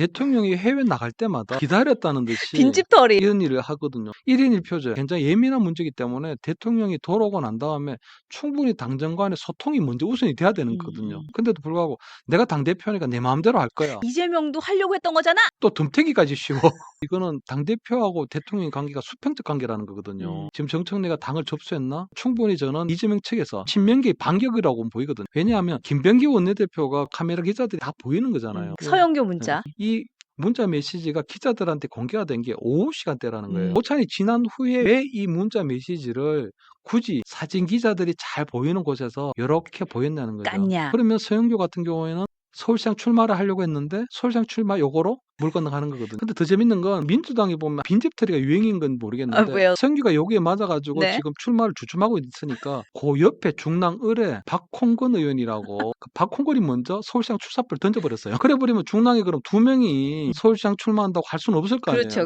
대통령이 해외 나갈 때마다 기다렸다는 듯이 빈집털이. 이런 일을 하거든요. 1인 1표제 굉장히 예민한 문제이기 때문에 대통령이 돌아오고 난 다음에 충분히 당정 간의 소통이 먼저 우선이 돼야 되는 거거든요. 음. 근데도 불구하고 내가 당대표니까 내 마음대로 할 거야. 이재명도 하려고 했던 거잖아. 또 덤태기까지 씌워. 이거는 당대표하고 대통령 관계가 수평적 관계라는 거거든요. 음. 지금 정청래가 당을 접수했나? 충분히 저는 이재명 측에서 신명기 반격이라고 보이거든요. 왜냐하면 김병기 원내대표가 카메라 기자들이 다 보이는 거잖아요. 음, 서영교 문자. 이 문자 메시지가 기자들한테 공개가 된 게 오후 시간대라는 거예요. 음. 오찬이 지난 후에 왜 이 문자 메시지를 굳이 사진 기자들이 잘 보이는 곳에서 이렇게 보였냐는 거죠. 깠냐. 그러면 서영교 같은 경우에는 서울시장 출마를 하려고 했는데 서울시장 출마 요거로 물 건너가는 거거든요. 근데 더 재밌는 건 민주당이 보면 빈집털이가 유행인 건 모르겠는데 아, 왜요? 서영규가 여기에 맞아가지고 네. 지금 출마를 주춤하고 있으니까 그 옆에 중랑 을에 박홍근 의원이라고 그 박홍근이 먼저 서울시장 출사표를 던져버렸어요. 그래 버리면 중랑에 그럼 두 명이 서울시장 출마한다고 할 수는 없을 거 아니에요. 그렇죠.